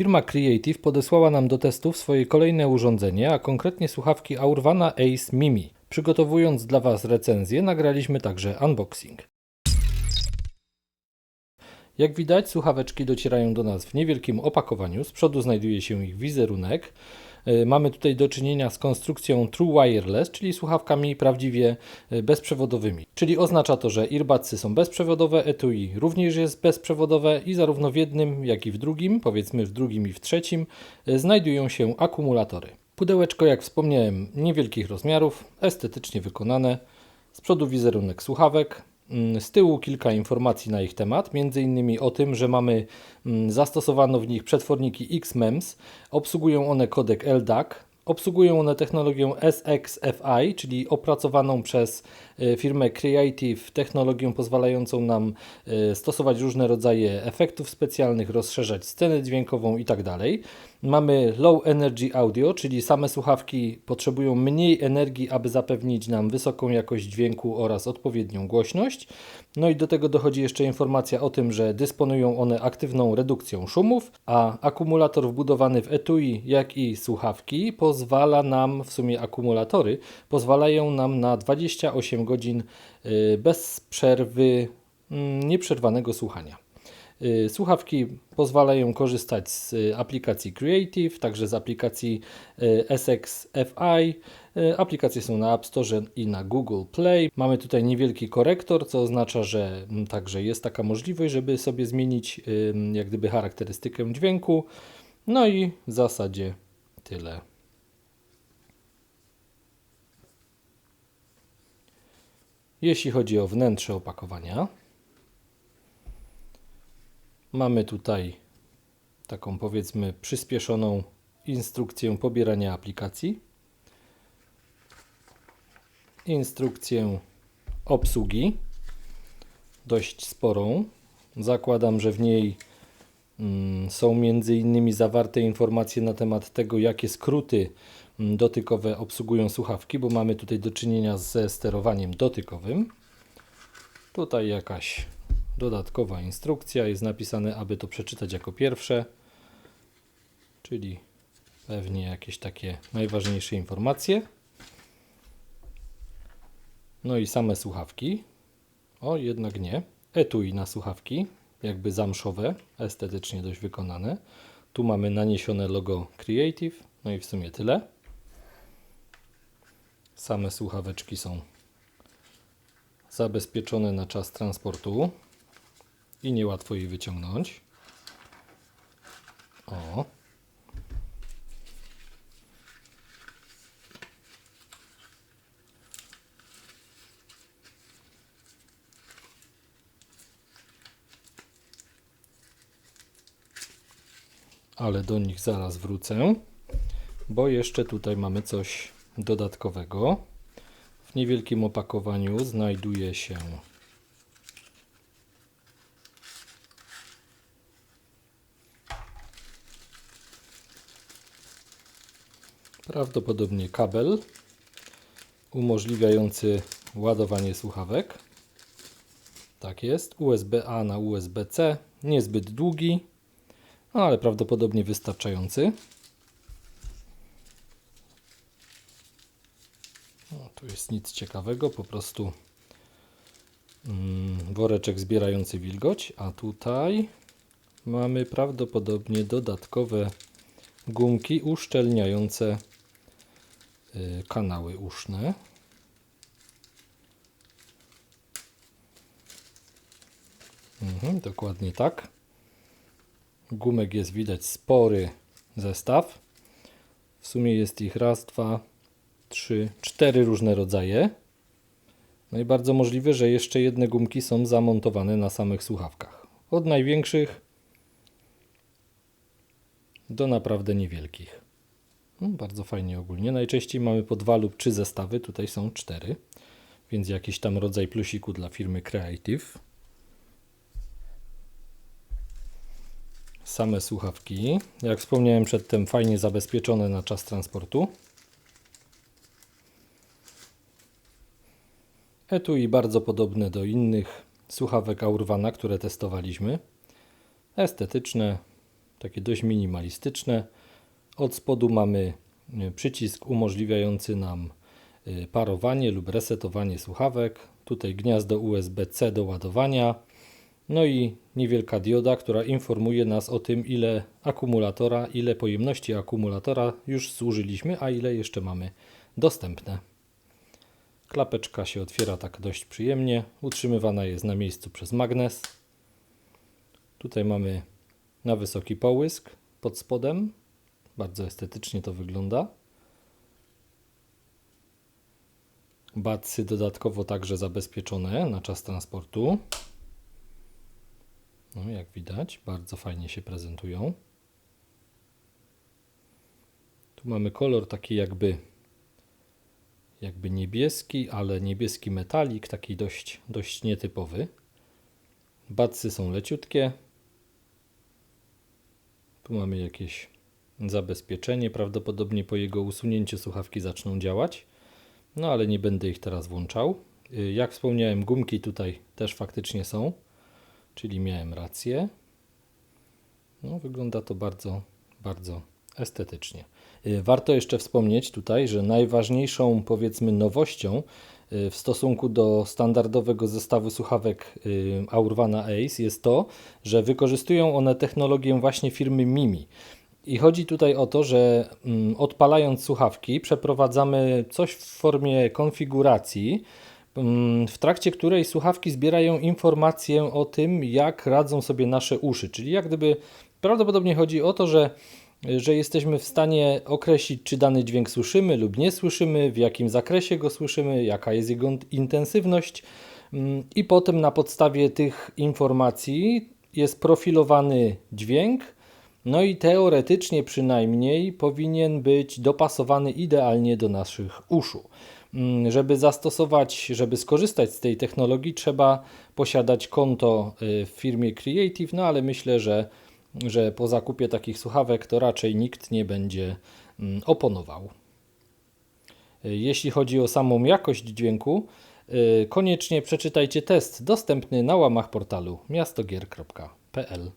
Firma Creative podesłała nam do testów swoje kolejne urządzenie, a konkretnie słuchawki Aurvana Ace Mimi. Przygotowując dla Was recenzję, nagraliśmy także unboxing. Jak widać, słuchaweczki docierają do nas w niewielkim opakowaniu. Z przodu znajduje się ich wizerunek. E, Mamy tutaj do czynienia z konstrukcją True Wireless, czyli słuchawkami prawdziwie e, bezprzewodowymi. Czyli oznacza to, że earbudsy są bezprzewodowe, etui również jest bezprzewodowe i zarówno w jednym, jak i w drugim, powiedzmy w drugim i w trzecim, e, znajdują się akumulatory. Pudełeczko, jak wspomniałem, niewielkich rozmiarów, estetycznie wykonane. Z przodu wizerunek słuchawek, z tyłu kilka informacji na ich temat, innymi o tym, że mamy mm, zastosowano w nich przetworniki XMEMS, obsługują one kodek LDAC, obsługują one technologię SXFI, czyli opracowaną przez firmę Creative technologię pozwalającą nam e, stosować różne rodzaje efektów specjalnych, rozszerzać scenę dźwiękową itd. Mamy Low Energy Audio, czyli same słuchawki potrzebują mniej energii, aby zapewnić nam wysoką jakość dźwięku oraz odpowiednią głośność. No i do tego dochodzi jeszcze informacja o tym, że dysponują one aktywną redukcją szumów, a akumulator wbudowany w etui, jak i słuchawki pozwala nam, w sumie akumulatory, pozwalają nam na 28 godzin y, bez przerwy, mm, nieprzerwanego słuchania. Y, Słuchawki pozwalają korzystać z y, aplikacji Creative, także z aplikacji SXFI. Aplikacje są na App Store i na Google Play. Mamy tutaj niewielki korektor, co oznacza, że mm, także jest taka możliwość, żeby sobie zmienić jak gdyby charakterystykę dźwięku. No i w zasadzie tyle. Jeśli chodzi o wnętrze opakowania, Mamy tutaj taką powiedzmy przyspieszoną instrukcję pobierania aplikacji, instrukcję obsługi, dość sporą. Zakładam, że w niej mm, są między innymi zawarte informacje na temat tego, jakie skróty dotykowe obsługują słuchawki, bo mamy tutaj do czynienia ze sterowaniem dotykowym. Tutaj jakaś dodatkowa instrukcja. Jest napisane, aby to przeczytać jako pierwsze, czyli pewnie jakieś takie najważniejsze informacje. No i same słuchawki. O, jednak nie. Etui na słuchawki, jakby zamszowe, estetycznie dość wykonane. Tu mamy naniesione logo Creative, no i w sumie tyle. Same słuchaweczki są zabezpieczone na czas transportu i niełatwo jej wyciągnąć. O. Ale do nich zaraz wrócę, bo jeszcze tutaj mamy coś dodatkowego. W niewielkim opakowaniu znajduje się Prawdopodobnie kabel umożliwiający ładowanie słuchawek. Tak jest. USB-A na USB-C. Niezbyt długi, ale prawdopodobnie wystarczający. No, tu jest nic ciekawego, po prostu mm, woreczek zbierający wilgoć, a tutaj mamy prawdopodobnie dodatkowe gumki uszczelniające y, kanały uszne. Mhm, dokładnie tak. Gumek jest widać spory zestaw. W sumie jest ich raz, dwa, trzy, cztery różne rodzaje. No i bardzo możliwe, że jeszcze jedne gumki są zamontowane na samych słuchawkach. Od największych do naprawdę niewielkich. No, bardzo fajnie ogólnie. Najczęściej mamy po dwa lub trzy zestawy, tutaj są cztery, więc jakiś tam rodzaj plusiku dla firmy Creative. Same słuchawki, jak wspomniałem przedtem, fajnie zabezpieczone na czas transportu. Etui bardzo podobne do innych słuchawek Aurvana, które testowaliśmy. Estetyczne, takie dość minimalistyczne. Od spodu mamy y, przycisk umożliwiający nam y, parowanie lub resetowanie słuchawek. Tutaj gniazdo USB-C do ładowania. No i niewielka dioda, która informuje nas o tym, ile akumulatora, ile pojemności akumulatora już zużyliśmy, a ile jeszcze mamy dostępne. Klapeczka się otwiera tak dość przyjemnie. Utrzymywana jest na miejscu przez magnes. Tutaj mamy na wysoki połysk pod spodem. Bardzo estetycznie to wygląda. Batsy dodatkowo także zabezpieczone na czas transportu. No, jak widać, bardzo fajnie się prezentują. Tu mamy kolor taki jakby jakby niebieski, ale niebieski metalik, taki dość, dość nietypowy. Batsy są leciutkie. Tu mamy jakieś zabezpieczenie. Prawdopodobnie po jego usunięciu słuchawki zaczną działać. No ale nie będę ich teraz włączał. Y, Jak wspomniałem, gumki tutaj też faktycznie są, czyli miałem rację. No, wygląda to bardzo, bardzo estetycznie. Y, Warto jeszcze wspomnieć tutaj, że najważniejszą powiedzmy nowością y, w stosunku do standardowego zestawu słuchawek y, Aurvana Ace jest to, że wykorzystują one technologię właśnie firmy Mimi. I chodzi tutaj o to, że mm, odpalając słuchawki przeprowadzamy coś w formie konfiguracji, mm, w trakcie której słuchawki zbierają informację o tym, jak radzą sobie nasze uszy. Czyli jak gdyby prawdopodobnie chodzi o to, że że jesteśmy w stanie określić, czy dany dźwięk słyszymy lub nie słyszymy, w jakim zakresie go słyszymy, jaka jest jego intensywność, mm, i potem na podstawie tych informacji jest profilowany dźwięk. No i teoretycznie przynajmniej powinien być dopasowany idealnie do naszych uszu. Mm, Żeby zastosować, żeby skorzystać z tej technologii, trzeba posiadać konto y, w firmie Creative, no ale myślę, że że po zakupie takich słuchawek to raczej nikt nie będzie mm, oponował. Jeśli chodzi o samą jakość dźwięku, y, koniecznie przeczytajcie test dostępny na łamach portalu miastogier.pl.